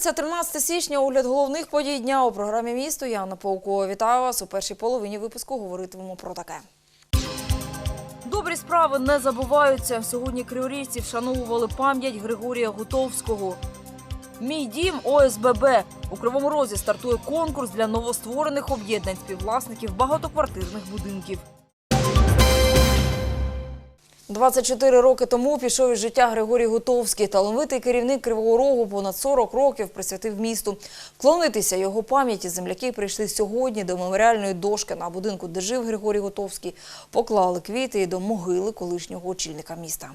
П'ятниця, 13 січня, огляд головних подій дня у програмі «Місто». Я Анна Паукова. Вітаю вас. У першій половині випуску говоритимемо про таке. Добрі справи не забуваються. Сьогодні криворізці вшановували пам'ять Григорія Гутовського. Мій дім ОСББ. У Кривому Розі стартує конкурс для новостворених об'єднань співвласників багатоквартирних будинків. 24 роки тому пішов із життя Григорій Гутовський. Талановитий керівник Кривого Рогу понад 40 років присвятив місту. Вклонитися його пам'яті земляки прийшли сьогодні до меморіальної дошки на будинку, де жив Григорій Гутовський. Поклали квіти і до могили колишнього очільника міста.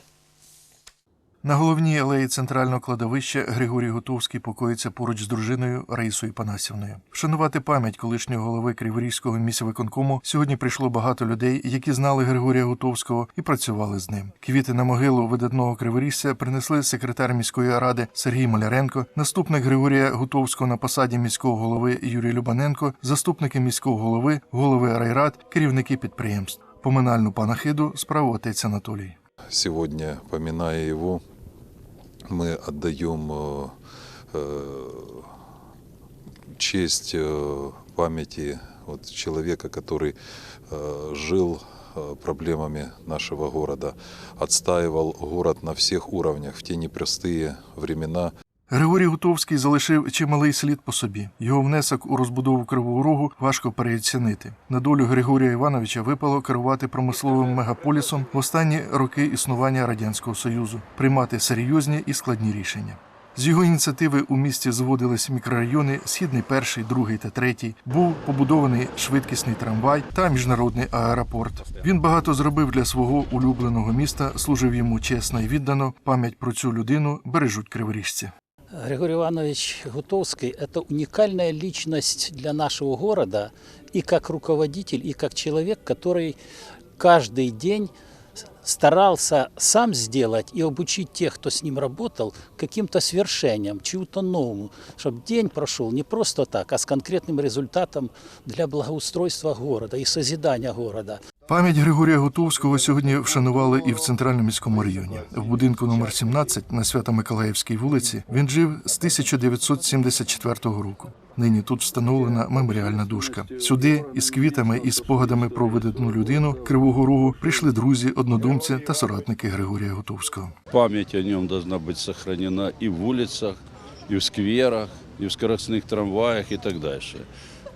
На головній алеї центрального кладовища Григорій Готовський покоїться поруч з дружиною Раїсою Панасівною. Вшанувати пам'ять колишнього голови Криворізького міськвиконкому сьогодні прийшло багато людей, які знали Григорія Готовського і працювали з ним. Квіти на могилу видатного криворізця принесли секретар міської ради Сергій Маляренко, наступник Григорія Готовського на посаді міського голови Юрій Любаненко, заступники міського голови, голови райрад, керівники підприємств. Поминальну панахиду справу отець Анатолій. Сегодня, поминая его, мы отдаем э, э, честь э, памяти вот, человека, который э, жил э, проблемами нашего города, отстаивал город на всех уровнях в те непростые времена. Григорій Гутовський залишив чималий слід по собі. Його внесок у розбудову Кривого Рогу важко переоцінити. На долю Григорія Івановича випало керувати промисловим мегаполісом в останні роки існування радянського союзу, приймати серйозні і складні рішення. З його ініціативи у місті зводились мікрорайони Східний, перший, другий та третій. Був побудований швидкісний трамвай та міжнародний аеропорт. Він багато зробив для свого улюбленого міста, служив йому чесно і віддано. Пам'ять про цю людину бережуть криворіжці. Григорий Иванович Гутовский – это уникальная личность для нашего города и как руководитель, и как человек, который каждый день старался сам сделать и обучить тех, кто с ним работал, каким-то свершениям, чему-то новому, чтобы день прошел не просто так, а с конкретным результатом для благоустройства города и созидания города. Пам'ять Григорія Готовського сьогодні вшанували і в центральному міському районі. В будинку номер 17 на Свято-Миколаївській вулиці він жив з 1974 року. Нині тут встановлена меморіальна дошка. Сюди із квітами і спогадами про видатну людину Кривого Рогу прийшли друзі, однодумці та соратники Григорія Готовського. Память о нем должна быть сохранена и в улицах, и в скверах, и в скоростных трамваях и так дальше.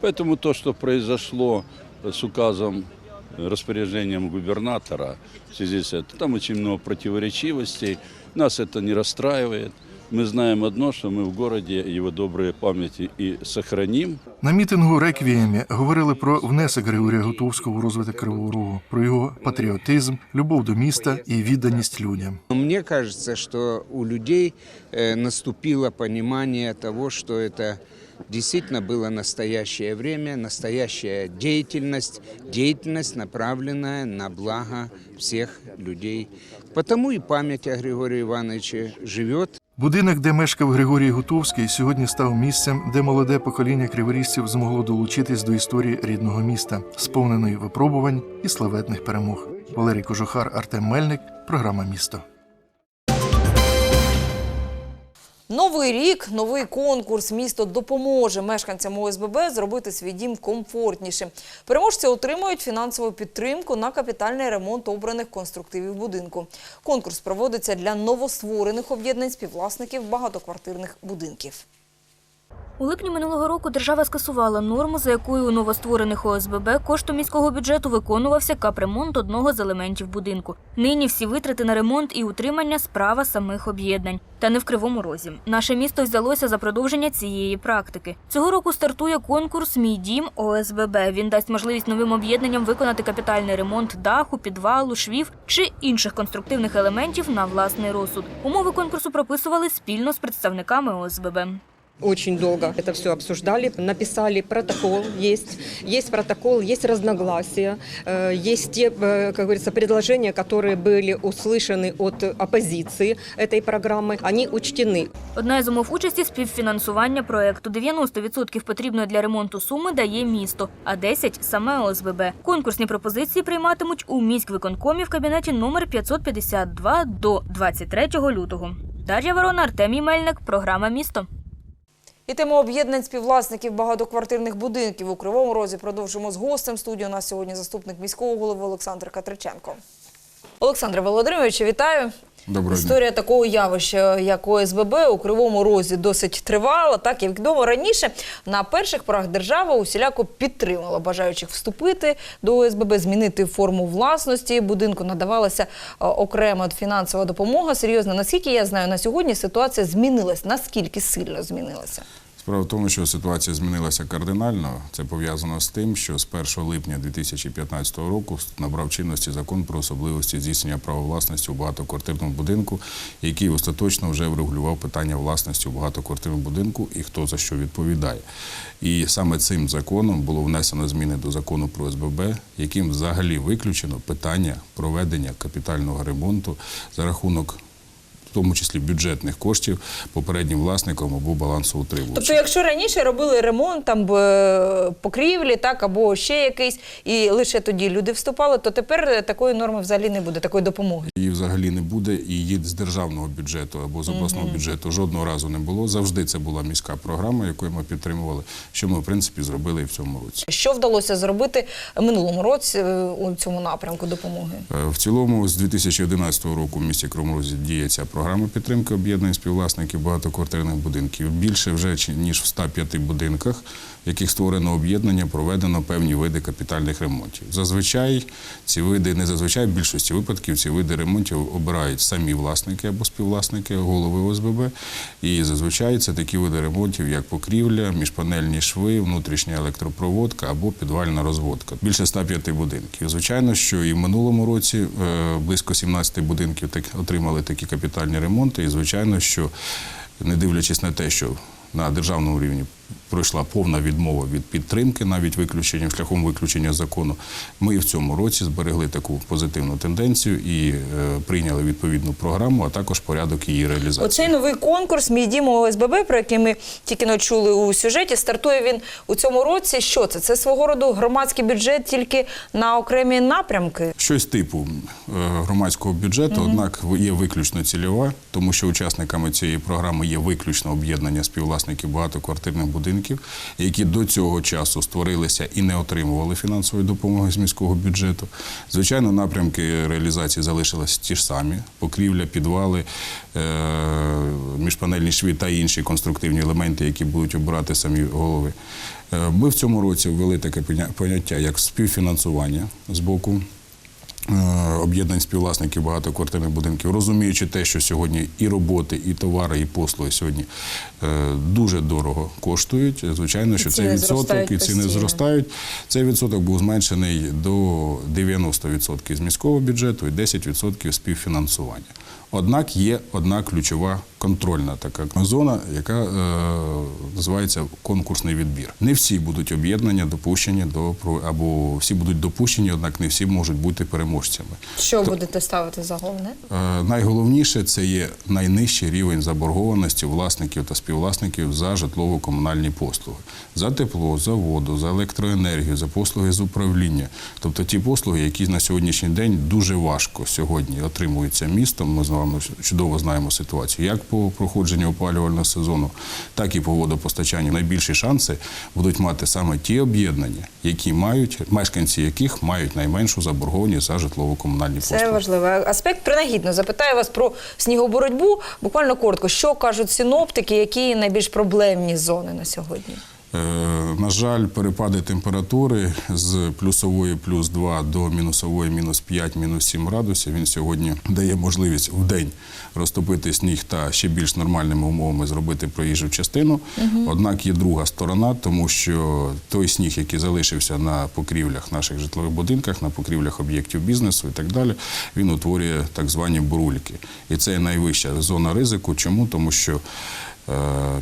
Поэтому то, что произошло с указом, э, распоряжением губернатора, в связи с этим, там очень много противоречивостей, нас это не расстраивает. Мы знаем одно, что мы в городе его добрые памяти и сохраним, На мітингу Реквіємі говорили про внесок Григорія Готовського у розвиток Кривого Рогу, про його патріотизм, любов до міста і відданість людям. Мне кажется, что у людей э, наступило понимание того, что это действительно было настоящее время, настоящая деятельность, деятельность, направленная на благо всех людей. Потому и память о Григории Ивановиче живет Будинок, де мешкав Григорій Гутовський, сьогодні став місцем, де молоде покоління криворізців змогло долучитись до історії рідного міста, сповненої випробувань і славетних перемог. Валерій Кожухар, Артем Мельник, програма Місто. Новий рік, новий конкурс. Місто допоможе мешканцям ОСББ зробити свій дім комфортнішим. Переможці отримують фінансову підтримку на капітальний ремонт обраних конструктивів будинку. Конкурс проводиться для новостворених об'єднань співвласників багатоквартирних будинків. У липні минулого року держава скасувала норму, за якою у новостворених ОСББ коштом міського бюджету виконувався капремонт одного з елементів будинку. Нині всі витрати на ремонт і утримання справа самих об'єднань. Та не в кривому розі. Наше місто взялося за продовження цієї практики. Цього року стартує конкурс Мій дім ОСББ. Він дасть можливість новим об'єднанням виконати капітальний ремонт даху, підвалу, швів чи інших конструктивних елементів на власний розсуд. Умови конкурсу прописували спільно з представниками ОСББ. Очень долго это все обсуждали, написали протокол, есть, есть протокол, есть разногласия, э, есть те, э, как говорится, предложения, которые были услышаны от оппозиции этой программы, они учтены. Одна із умов участі співфінансування проекту. 90% потрібної для ремонту суми дає місто, а 10 – саме ОСББ. Конкурсні пропозиції прийматимуть у міськвиконкомі в кабінеті номер 552 до 23 лютого. Дар'я Ворона, Артемій Мельник, програма «Місто». І тему об'єднань співвласників багатоквартирних будинків у Кривому Розі продовжимо з гостем Студію У нас сьогодні заступник міського голови Олександр Катриченко. Олександре Володимировичу, вітаю. Доброго дня. Історія такого явища, як ОСББ у Кривому Розі, досить тривала. Так, як відомо раніше, на перших порах держава усіляко підтримала бажаючих вступити до ОСББ, змінити форму власності будинку. Надавалася е, окрема фінансова допомога. Серйозно, наскільки я знаю, на сьогодні ситуація змінилась. Наскільки сильно змінилася? Справа в тому, що ситуація змінилася кардинально. Це пов'язано з тим, що з 1 липня 2015 року набрав чинності закон про особливості здійснення права власності у багатоквартирному будинку, який остаточно вже врегулював питання власності у багатоквартирному будинку і хто за що відповідає. І саме цим законом було внесено зміни до закону про СББ, яким взагалі виключено питання проведення капітального ремонту за рахунок. В тому числі бюджетних коштів попереднім власником або балансоутримувачем. Тобто, якщо раніше робили ремонт там покрівлі, так або ще якийсь, і лише тоді люди вступали, то тепер такої норми взагалі не буде, такої допомоги. Її взагалі не буде, і її з державного бюджету або з обласного бюджету жодного разу не було. Завжди це була міська програма, яку ми підтримували, що ми в принципі зробили і в цьому році. Що вдалося зробити минулому році е, у цьому напрямку допомоги? Е, В цілому, з 2011 року в місті Кромрозі діє ця програма підтримки об'єднань співвласників багатоквартирних будинків. Більше вже ніж в 105 будинках, в яких створено об'єднання, проведено певні види капітальних ремонтів. Зазвичай ці види, не зазвичай, в більшості випадків ці види ремонтів обирають самі власники або співвласники, голови ОСББ. І зазвичай це такі види ремонтів, як покрівля, міжпанельні шви, внутрішня електропроводка або підвальна розводка. Більше 105 будинків. Звичайно, що і в минулому році е, близько 17 будинків отримали такі капітальні ремонти. І звичайно, що не дивлячись на те, що на державному рівні пройшла повна відмова від підтримки, навіть виключенням шляхом виключення закону. Ми і в цьому році зберегли таку позитивну тенденцію і е, прийняли відповідну програму, а також порядок її реалізації. Оцей новий конкурс Мій дім ОСББ, про який ми тільки не чули у сюжеті, стартує він у цьому році. Що це? Це свого роду громадський бюджет тільки на окремі напрямки. Щось типу е, громадського бюджету, однак в- є виключно цільова, тому що учасниками цієї програми є виключно об'єднання співвласників багатоквартирних будинків, які до цього часу створилися і не отримували фінансової допомоги з міського бюджету. Звичайно, напрямки реалізації залишилися ті ж самі: покрівля, підвали, е, міжпанельні шви та інші конструктивні елементи, які будуть обирати самі голови. Е, Ми в цьому році ввели таке поняття як співфінансування з боку об'єднань співвласників багатоквартирних будинків, розуміючи те, що сьогодні і роботи, і товари, і послуги сьогодні е, дуже дорого коштують. Звичайно, що цей відсоток і ціни зростають. Цей відсоток був зменшений до 90% з міського бюджету і 10% співфінансування. Однак є одна ключова контрольна така зона, яка е, називається конкурсний відбір. Не всі будуть об'єднання допущені до або всі будуть допущені, однак не всі можуть бути переможцями. Що будете ставити за головне? Е, Найголовніше це є найнижчий рівень заборгованості власників та співвласників за житлово-комунальні послуги, за тепло, за воду, за електроенергію, за послуги з управління. Тобто ті послуги, які на сьогоднішній день дуже важко сьогодні отримуються містом. Ми з вами чудово знаємо ситуацію, як по проходженню опалювального сезону, так і по водопостачанню. Найбільші шанси будуть мати саме ті об'єднання, які мають мешканці яких мають найменшу заборгованість за житлово-комунальні послуги. Це важливий аспект. Принагідно запитаю вас про снігоборотьбу. Буквально коротко, що кажуть синоптики, які найбільш проблемні зони на сьогодні? Е, На жаль, перепади температури з плюсової плюс 2 до мінусової мінус 5, мінус 7 градусів. Він сьогодні дає можливість в день розтопити сніг та ще більш нормальними умовами зробити проїжджу частину. Однак є друга сторона, тому що той сніг, який залишився на покрівлях наших житлових будинках, на покрівлях об'єктів бізнесу і так далі, він утворює так звані бурульки. І це найвища зона ризику. Чому? Тому що е,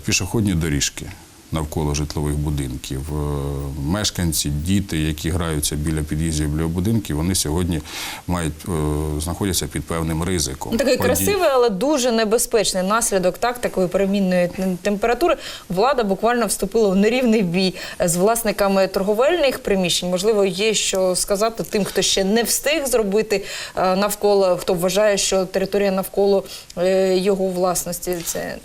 пішохідні доріжки навколо житлових будинків. Е, Мешканці, діти, які граються біля під'їздів біля будинків, вони сьогодні мають е, знаходяться під певним ризиком. Ну, Такий Подій- красивий, але дуже небезпечний наслідок так, такої перемінної температури. Влада буквально вступила в нерівний бій з власниками торговельних приміщень. Можливо, є що сказати тим, хто ще не встиг зробити е, навколо, хто вважає, що територія навколо його власності це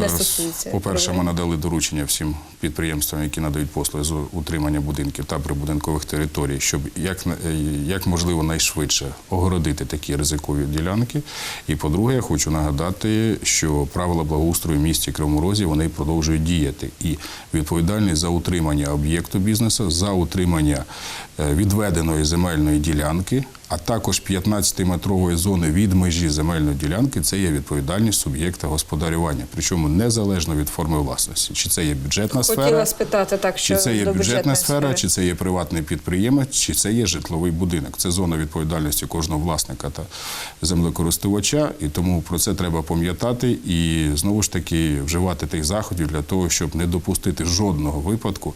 не стосується. По-перше, ми надали доручення всім підприємствам, які надають послуги з утримання будинків та прибудинкових територій, щоб як, е, як можливо найшвидше огородити такі ризикові ділянки. І по-друге, я хочу нагадати, що правила благоустрою в місті Кривому Розі вони продовжують діяти. І відповідальність за утримання об'єкту бізнесу, за утримання е, відведеної земельної ділянки, а також 15-метрової зони від межі земельної ділянки це є відповідальність суб'єкта господарювання, причому незалежно від форми власності. Чи це є бюджетна сфера, Хотіла спитати так, що чи це є бюджетна сфера, сфери. чи це є приватний підприємець, чи це є житловий будинок. Це зона відповідальності кожного власника та землекористувача, і тому про це треба пам'ятати і знову ж таки вживати тих заходів для того, щоб не допустити жодного випадку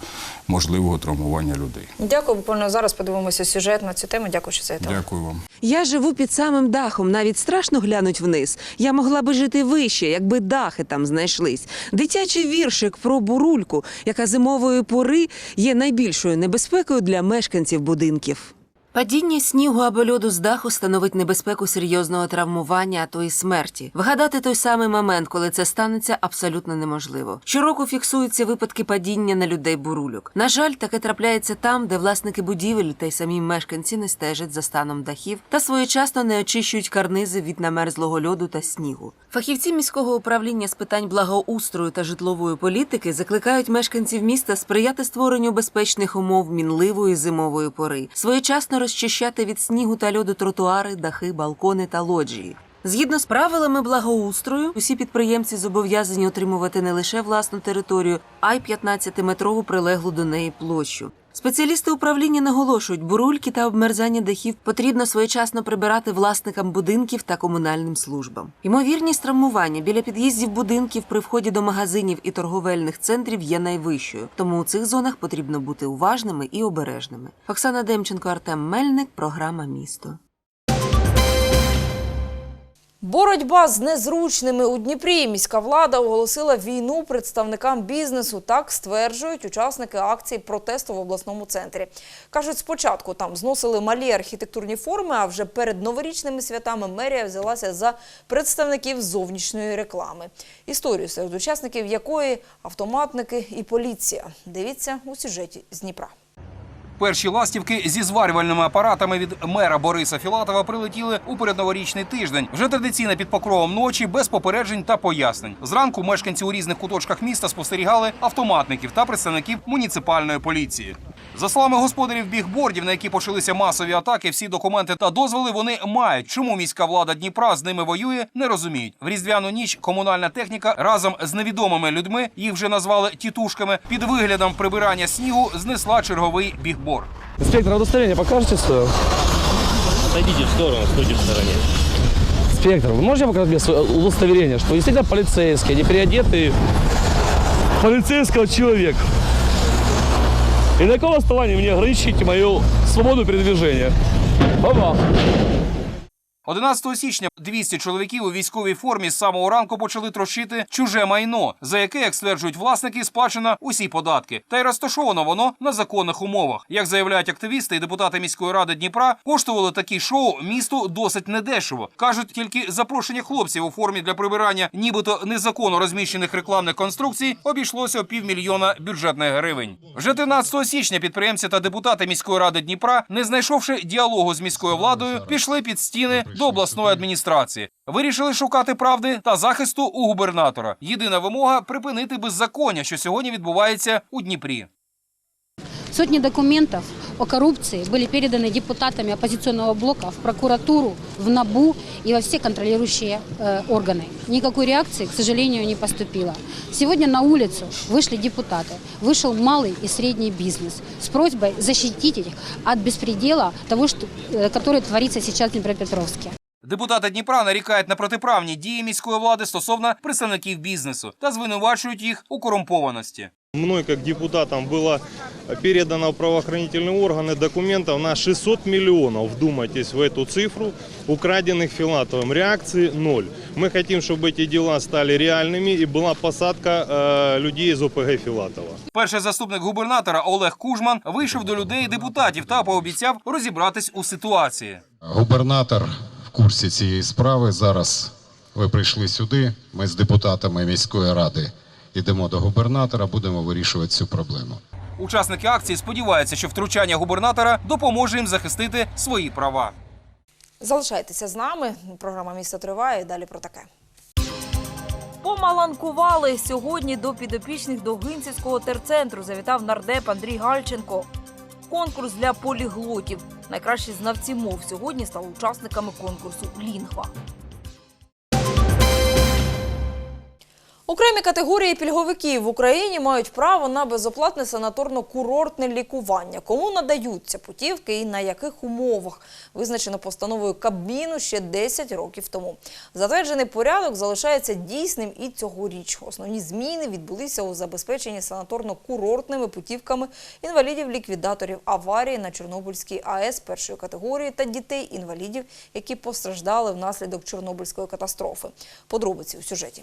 можливого травмування людей. Дякую. Буквально зараз подивимося сюжет на цю тему. Дякую, що це Дякую вам. Я живу під самим дахом, навіть страшно глянуть вниз. Я могла би жити вище, якби дахи там знайшлись. Дитячий віршик про бурульку, яка зимової пори є найбільшою небезпекою для мешканців будинків. Падіння снігу або льоду з даху становить небезпеку серйозного травмування, а то й смерті. Вгадати той самий момент, коли це станеться, абсолютно неможливо. Щороку фіксуються випадки падіння на людей бурульок. На жаль, таке трапляється там, де власники будівель та й самі мешканці не стежать за станом дахів та своєчасно не очищують карнизи від намерзлого льоду та снігу. Фахівці міського управління з питань благоустрою та житлової політики закликають мешканців міста сприяти створенню безпечних умов мінливої зимової пори, своєчасно розчищати від снігу та льоду тротуари, дахи, балкони та лоджії. Згідно з правилами благоустрою, усі підприємці зобов'язані отримувати не лише власну територію, а й 15-метрову прилеглу до неї площу. Спеціалісти управління наголошують, бурульки та обмерзання дахів потрібно своєчасно прибирати власникам будинків та комунальним службам. Ймовірність травмування біля під'їздів будинків при вході до магазинів і торговельних центрів є найвищою, тому у цих зонах потрібно бути уважними і обережними. Оксана Демченко, Артем Мельник, програма Місто. Боротьба з незручними у Дніпрі. Міська влада оголосила війну представникам бізнесу. Так стверджують учасники акції протесту в обласному центрі. Кажуть, спочатку там зносили малі архітектурні форми, а вже перед новорічними святами мерія взялася за представників зовнішньої реклами. Історію серед учасників якої автоматники і поліція. Дивіться у сюжеті з Дніпра. Перші ластівки зі зварювальними апаратами від мера Бориса Філатова прилетіли у передноворічний тиждень. Вже традиційно під покровом ночі, без попереджень та пояснень. Зранку мешканці у різних куточках міста спостерігали автоматників та представників муніципальної поліції. За словами господарів бігбордів, на які почалися масові атаки, всі документи та дозволи вони мають. Чому міська влада Дніпра з ними воює, не розуміють. В різдвяну ніч комунальна техніка разом з невідомими людьми, їх вже назвали тітушками, під виглядом прибирання снігу знесла черговий бігборд. Инспектор, удостоверение покажете свое? Отойдите в сторону, стойте в стороне. Инспектор, вы можете показать мне свое удостоверение, что вы действительно полицейский, а не переодетый полицейского человека? И на каком основании мне ограничите мою свободу передвижения? Опа. 11 січня 200 чоловіків у військовій формі з самого ранку почали трощити чуже майно, за яке, як стверджують власники, сплачено усі податки. Та й розташовано воно на законних умовах. Як заявляють активісти і депутати міської ради Дніпра, коштували такі шоу місту досить недешево. кажуть, тільки запрошення хлопців у формі для прибирання, нібито незаконно розміщених рекламних конструкцій, обійшлося півмільйона бюджетних гривень. Вже 13 січня підприємці та депутати міської ради Дніпра, не знайшовши діалогу з міською владою, пішли під стіни до обласної адміністрації. Вирішили шукати правди та захисту у губернатора. Єдина вимога припинити беззаконня, що сьогодні відбувається у Дніпрі. Сотни документов о коррупции были переданы депутатами оппозиционного блока в прокуратуру, в НАБУ и во все контролирующие э, органы. Никакой реакции, к сожалению, не поступило. Сегодня на улицу вышли депутаты, вышел малый и средний бизнес с просьбой защитить их от беспредела того, что, э, который творится сейчас в Днепропетровске. Депутати Дніпра нарікають на протиправні дії міської влади стосовно представників бізнесу та звинувачують їх у корумпованості. Мной как депутатом было передано в правоохранительные органы документов на 600 миллионов, вдумайтесь в эту цифру, украденных Филатовым. Реакции ноль. Мы хотим, чтобы эти дела стали реальными и была посадка э, людей из ОПГ Филатова. Перший заступник губернатора Олег Кужман вийшов до людей і депутатів та пообіцяв розібратись у ситуації. Губернатор в курсі цієї справи. Зараз ви прийшли сюди. Ми з депутатами міської ради йдемо до губернатора, будемо вирішувати цю проблему. Учасники акції сподіваються, що втручання губернатора допоможе їм захистити свої права. Залишайтеся з нами. Програма місто триває. Далі про таке. Помаланкували сьогодні до підопічних Довгинцівського терцентру. Завітав нардеп Андрій Гальченко. Конкурс для поліглотів. Найкращі знавці мов сьогодні стали учасниками конкурсу Лінгва. Окремі категорії пільговиків в Україні мають право на безоплатне санаторно-курортне лікування. Кому надаються путівки і на яких умовах визначено постановою Кабміну ще 10 років тому. Затверджений порядок залишається дійсним і цьогоріч. Основні зміни відбулися у забезпеченні санаторно-курортними путівками інвалідів-ліквідаторів аварії на Чорнобильській АЕС першої категорії та дітей-інвалідів, які постраждали внаслідок Чорнобильської катастрофи. Подробиці у сюжеті.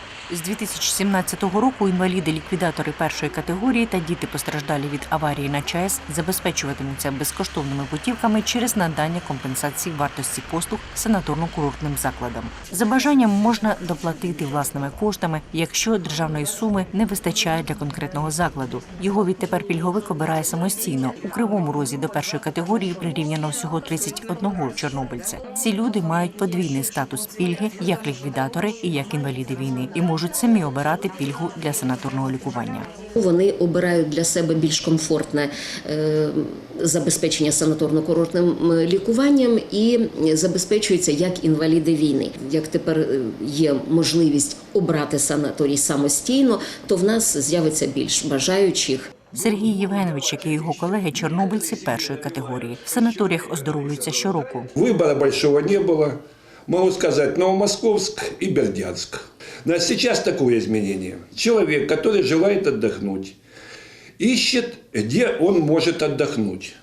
З 2017 року інваліди-ліквідатори першої категорії та діти постраждалі від аварії на ЧАЕС забезпечуватимуться безкоштовними путівками через надання компенсації вартості послуг санаторно-курортним закладам. За бажанням можна доплатити власними коштами, якщо державної суми не вистачає для конкретного закладу. Його відтепер пільговик обирає самостійно. У кривому розі до першої категорії прирівняно всього 31 чорнобильця. Ці люди мають подвійний статус пільги як ліквідатори і як інваліди війни і можуть самі обирати пільгу для санаторного лікування. Вони обирають для себе більш комфортне е, забезпечення санаторно-курортним лікуванням і забезпечуються як інваліди війни. Як тепер е, є можливість обрати санаторій самостійно, то в нас з'явиться більш бажаючих. Сергій Євгенович, як і його колеги, чорнобильці першої категорії. В санаторіях оздоровлюються щороку. Выбора большого не было. Могу сказать, Новомосковск и Бердянск. Но сейчас такое изменение. Человек, который желает отдохнуть, ищет, где он может отдохнуть.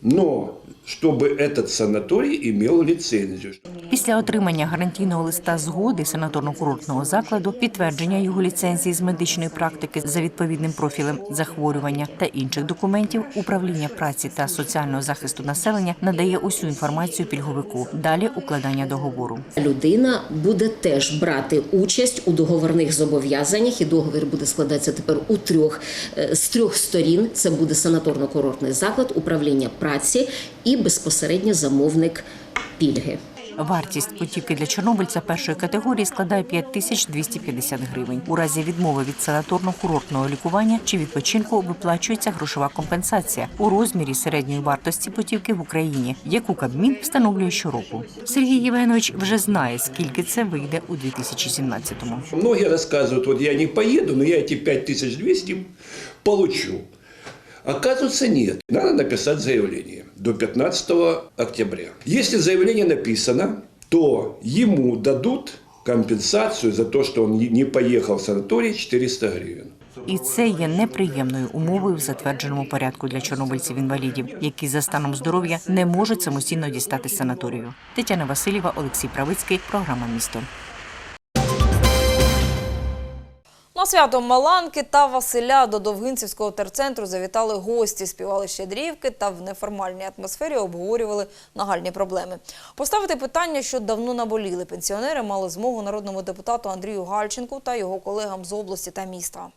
Но чтобы этот санаторий имел лицензию. Після отримання гарантійного листа згоди санаторно-курортного закладу, підтвердження його ліцензії з медичної практики за відповідним профілем захворювання та інших документів, управління праці та соціального захисту населення надає усю інформацію пільговику. Далі укладання договору. Людина буде теж брати участь у договорних зобов'язаннях, і договір буде складатися тепер у трьох е, з трьох сторін. Це буде санаторно-курортний заклад, управління праці і безпосередньо замовник пільги. Вартість путівки для чорнобильця першої категорії складає 5250 гривень. У разі відмови від санаторно-курортного лікування чи відпочинку виплачується грошова компенсація у розмірі середньої вартості путівки в Україні, яку Кабмін встановлює щороку. Сергій Євгенович вже знає, скільки це вийде у 2017-му. Многие рассказывают, вот я не поеду, но я эти 5200 получу. Оказывается, нет. Надо написать заявление до 15 октября. Если заявление написано, то ему дадут компенсацию за то, что он не поехал в санаторий 400 гривен. І це є неприємною умовою в затвердженому порядку для чорнобильців-інвалідів, які за станом здоров'я не можуть самостійно дістати санаторію. Тетяна Васильєва, Олексій Правицький, програма Місто. На свято Маланки та Василя до Довгинцівського терцентру завітали гості, співали щедрівки та в неформальній атмосфері обговорювали нагальні проблеми. Поставити питання, що давно наболіли пенсіонери, мали змогу народному депутату Андрію Гальченку та його колегам з області та міста.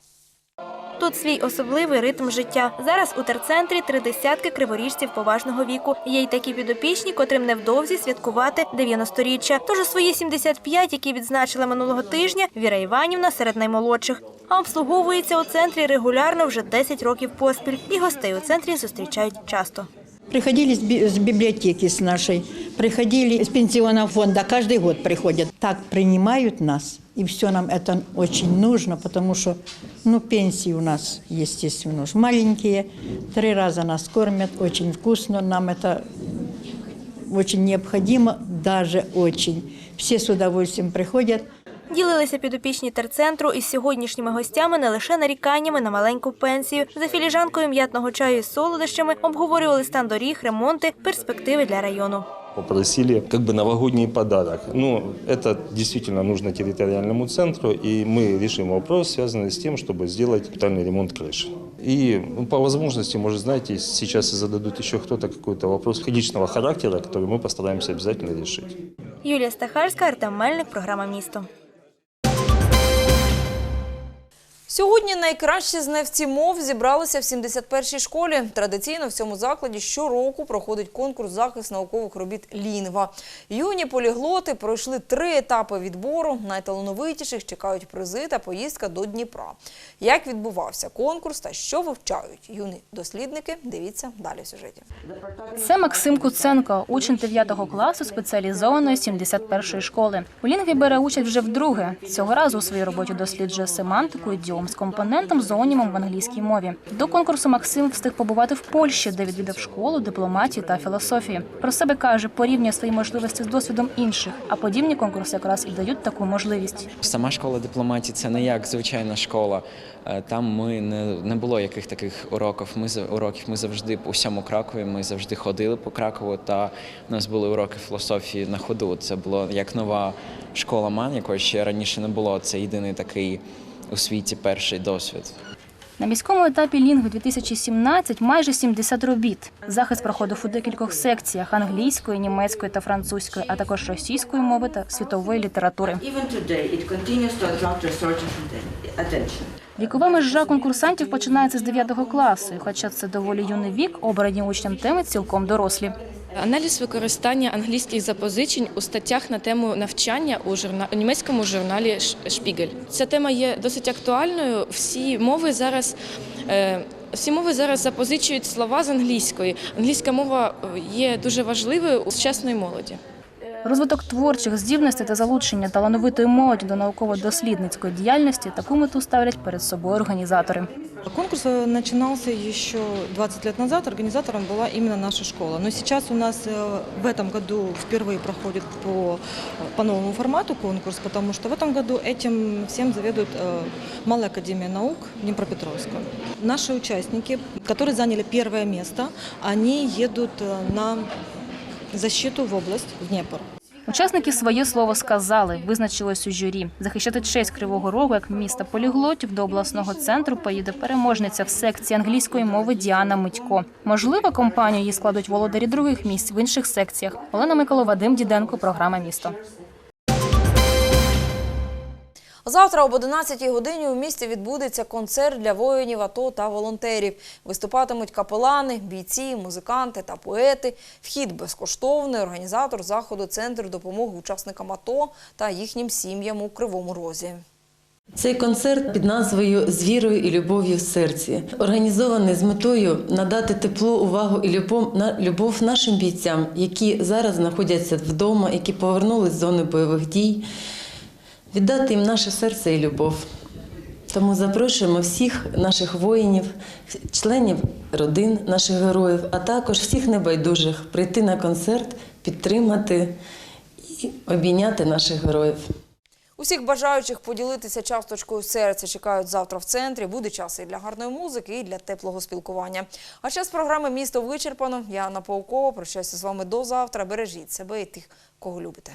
Тут свій особливий ритм життя. Зараз у терцентрі три десятки криворіжців поважного віку. Є й такі підопічні, котрим невдовзі святкувати 90-річчя. Тож у свої 75, які відзначили минулого тижня, Віра Іванівна серед наймолодших. А обслуговується у центрі регулярно вже 10 років поспіль. І гостей у центрі зустрічають часто. Приходили с библиотеки с нашей, приходили из пенсионного фонда, каждый год приходят. Так принимают нас, и все нам это очень нужно, потому что ну, пенсии у нас, естественно, уж маленькие. Три раза нас кормят, очень вкусно, нам это очень необходимо, даже очень. Все с удовольствием приходят. Ділилися підопічні терцентру із сьогоднішніми гостями не лише наріканнями на маленьку пенсію. За філіжанкою м'ятного чаю із солодощами обговорювали стан доріг, ремонти, перспективи для району Попросили как бы новогодний подарок. Ну, это действительно нужно территориальному центру, и мы решим вопрос, связанный с тем, чтобы сделать капитальный ремонт крыши. И ну, по возможности, может, знаете, сейчас и зададут еще кто-то какой-то вопрос личного характера, который мы постараемся обязательно решить. Юлія Стахарська, Артем Мельник, програма Місто. Сьогодні найкращі знавці мов зібралися в 71-й школі. Традиційно в цьому закладі щороку проходить конкурс захист наукових робіт Лінгва. Юні поліглоти пройшли три етапи відбору. Найталановитіших чекають призи та поїздка до Дніпра. Як відбувався конкурс та що вивчають юні дослідники? Дивіться далі в сюжеті. Це Максим Куценко, учень 9 класу спеціалізованої 71-ї школи. У лінгві бере участь вже вдруге. Цього разу у своїй роботі досліджує семантику ідіом з компонентом зоонімом в англійській мові. До конкурсу Максим встиг побувати в Польщі, де відвідав школу, дипломатію та філософії. Про себе каже, порівнює свої можливості з досвідом інших, а подібні конкурси якраз і дають таку можливість. Сама школа дипломатії це не як звичайна школа. Е, Там ми не, не було яких таких уроків. Ми уроків. Ми завжди у всьому Кракові. Ми завжди ходили по Кракову. Та у нас були уроки філософії на ходу. Це було як нова школа МАН, якої ще раніше не було. Це єдиний такий у світі перший досвід. На міському етапі лінгу 2017 майже 70 робіт. Захист проходив у декількох секціях англійської, німецької та французької, а також російської мови та світової літератури. Вікова межа конкурсантів починається з 9 класу, і хоча це доволі юний вік, обрані учням теми цілком дорослі. Аналіз використання англійських запозичень у статтях на тему навчання у журна... німецькому журналі «Ш- Шпігель. Ця тема є досить актуальною. Всі мови зараз. Е... Всі мови зараз запозичують слова з англійської. Англійська мова е, є дуже важливою у сучасної молоді. Розвиток творчих здібностей та залучення талановитої молоді до науково-дослідницької діяльності таку мету ставлять перед собою організатори. Конкурс э, начинался еще 20 лет назад. Организатором была именно наша школа. Но сейчас у нас э, в этом году впервые проходит по, по новому формату конкурс, потому что в этом году этим всем заведует э, Малая академия наук Днепропетровска. Наши участники, которые заняли первое место, они едут э, на защиту в область, в Днепр. Учасники своє слово сказали, визначилось у журі. Захищати честь Кривого Рогу як міста поліглотів до обласного центру поїде переможниця в секції англійської мови Діана Митько. Можливо, компанію її складуть володарі других місць в інших секціях. Олена Микола, Вадим Діденко, програма Місто. Завтра об 11 годині у місті відбудеться концерт для воїнів АТО та волонтерів. Виступатимуть капелани, бійці, музиканти та поети. Вхід безкоштовний. Організатор заходу центр допомоги учасникам АТО та їхнім сім'ям у Кривому Розі. Цей концерт під назвою З вірою і любов'ю в серці організований з метою надати тепло, увагу і любов, нашим бійцям, які зараз знаходяться вдома, які повернулись з зони бойових дій, віддати їм наше серце і любов. Тому запрошуємо всіх наших воїнів, членів родин наших героїв, а також всіх небайдужих прийти на концерт, підтримати і обійняти наших героїв. Усіх бажаючих поділитися часточкою серця чекають завтра в центрі. Буде час і для гарної музики, і для теплого спілкування. А час програми Місто вичерпано. Я Анна Паукова. Прощаюся з вами до завтра. Бережіть себе і тих, кого любите.